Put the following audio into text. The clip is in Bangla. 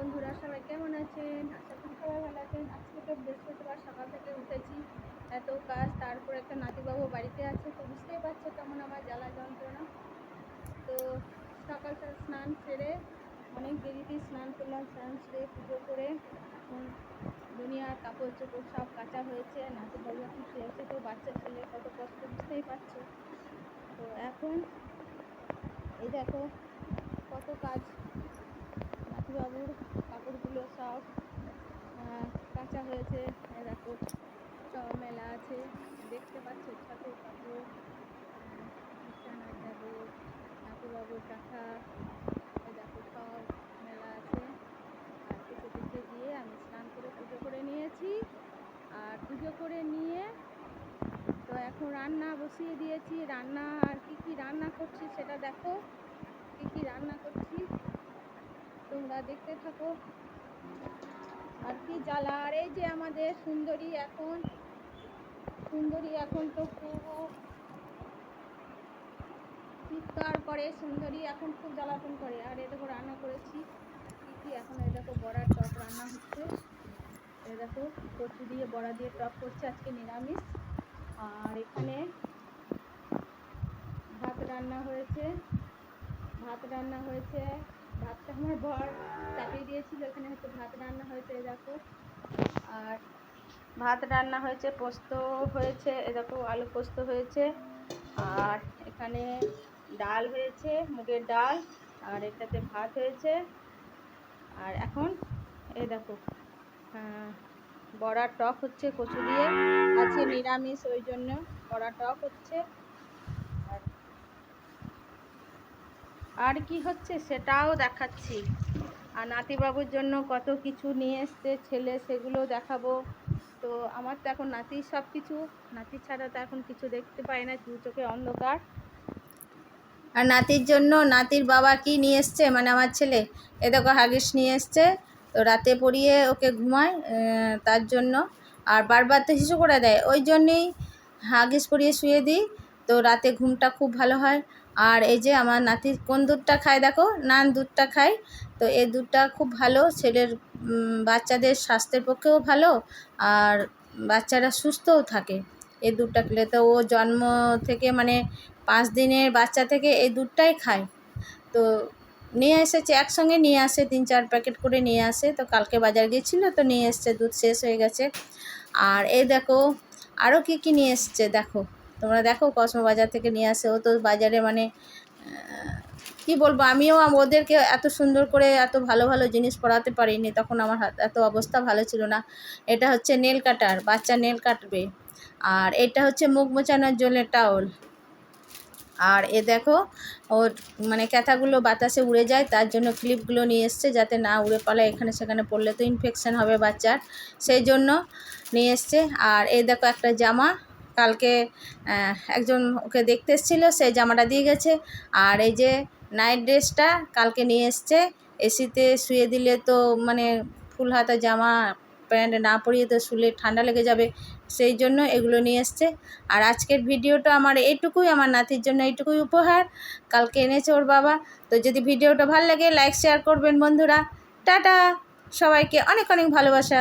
বন্ধুরা, সবাই কেমন আছেন? আশা করি সবাই ভালো আছেন। আজকে তো বৃহস্পতিবার, সকাল থেকে উঠেছি। এত কাজ, তারপর একটা নাতিবাবু বাড়িতে আছে, তো বুঝতেই পারছ কেমন আমার জ্বালা যন্ত্রণা। তো সকাল স্নান সেরে, অনেক দেরিতেই স্নান করলাম, স্নান সেরে পুজো করে, এখন দুনিয়ার কাপড় চোপড় সব কাচা হয়েছে, নাতিবাবু এখন শুয়েছে তো বাচ্চা ছেলে কত কষ্ট, বুঝতেই পারছ। তো এখন এই দেখো কত কাজ নাতিবাবুর কাপড়গুলো সব কাঁচা হয়েছে। দেখো সব মেলা আছে। দেখতে পাচ্ছ ছাতুর কাপড় বিছানার চাদর নাতিবাবুর কাঁথা। দেখো, সব মেলা আছে। আর কিছু কিছু গিয়ে আমি স্নান করে পুজো করে নিয়েছি। আর পুজো করে নিয়ে তো এখন রান্না বসিয়ে দিয়েছি। রান্না আর কি কি রান্না করছি সেটা দেখো। কি কি রান্না তোমরা দেখতে থাকো। আর কি জ্বালা। আর এই যে আমাদের সুন্দরী এখন সুন্দরী এখন তো খুব চিৎকার করে, সুন্দরী এখন খুব জ্বালাতন করে। আর এ দেখো রান্না করেছি। কি কি এখন? এই দেখো বড়ার টক রান্না হচ্ছে। এই দেখো কচু দিয়ে বড়া দিয়ে টক করছে আজকে নিরামিষ। আর এখানে ভাত রান্না হয়েছে। ভাত রান্না হয়েছে ভাতটা আমার বর চাপিয়ে দিয়েছিল, এখানে হচ্ছে ভাত রান্না হয়েছে দেখো। আর ভাত রান্না হয়েছে, পোস্ত হয়েছে দেখো, আলু পোস্ত হয়েছে। আর এখানে ডাল হয়েছে, মুগের ডাল, আর এটাতে ভাত হয়েছে। আর এখন, এই দেখো বড়ার টক হচ্ছে কচু দিয়ে, আছে নিরামিষ, ওই জন্য বড়া টক হচ্ছে। আর কি হচ্ছে সেটাও দেখাচ্ছি। আর নাতিবাবুর জন্য কত কিছু নিয়ে এসছে, ছেলে সেগুলো দেখাবো। তো আমার তো এখন নাতি সব কিছু নাতি ছাড়া তো এখন কিছু দেখতে পাই না, দু চোখে অন্ধকার। আর নাতির জন্য, নাতির বাবা কি নিয়ে এসছে? মানে আমার ছেলে। এ দেখো হাগিস নিয়ে এসছে। তো রাতে পড়িয়ে ওকে ঘুমায় তার জন্য। আর বারবার তো হিসু করে দেয়। ওই জন্যেই হাগিস পরিয়ে শুয়ে দিই। তো রাতে ঘুমটা খুব ভালো হয়। আর এই যে আমার নাতি কোন দুধটা খায় দেখো? নান দুধটা খায়। তো এই দুধটা খুব ভালো। ছেলের বাচ্চাদের স্বাস্থ্যের পক্ষেও ভালো। আর বাচ্চারা সুস্থও থাকে। এই দুধটা খেলে তো ও জন্ম থেকে মানে পাঁচ দিনের বাচ্চা থেকে এই দুধটাই খায়। তো নিয়ে এসেছে, একসঙ্গে নিয়ে আসে, তিন চার প্যাকেট করে নিয়ে আসে। তো কালকে বাজার গিয়েছিল, তো নিয়ে এসছে, দুধ শেষ হয়ে গেছে। আর এই দেখো আরও কী কী নিয়ে এসছে দেখো। তোমরা দেখো কসমো বাজার থেকে নিয়ে আসে, ও তো বাজারে মানে কি বলব, আমিও ওদেরকে এত সুন্দর করে এত ভালো ভালো জিনিস পড়াতে পারিনি, তখন আমার হাত, এত অবস্থা ভালো ছিল না। এটা হচ্ছে নেল কাটার, বাচ্চা নেল কাটবে। আর এটা হচ্ছে মুখ মোচানোর জলের টাওল। আর এ দেখো, ওর মানে ক্যাথাগুলো বাতাসে উড়ে যায়, তার জন্য ক্লিপগুলো নিয়ে এসছে যাতে না উড়ে পালায়, এখানে সেখানে পড়লে তো ইনফেকশান হবে বাচ্চার। সেই জন্য নিয়ে এসছে। আর এই দেখো একটা জামা কালকে একজন ওকে দেখতে এসেছিল সেই জামাটা দিয়ে গেছে। আর এই যে নাইট ড্রেসটা কালকে নিয়ে এসছে, এসিতে শুয়ে দিলে তো মানে ফুল হাতা জামা, প্যান্ট না পরিয়ে তো শুলে ঠান্ডা লেগে যাবে, সেই জন্য এগুলো নিয়ে এসছে। আর আজকের ভিডিওটা আমার এইটুকুই, আমার নাতির জন্য এইটুকুই উপহার। কালকে এনেছে ওর বাবা। তো যদি ভিডিওটা ভালো লাগে লাইক শেয়ার করবেন বন্ধুরা। টাটা! সবাইকে অনেক অনেক ভালোবাসা।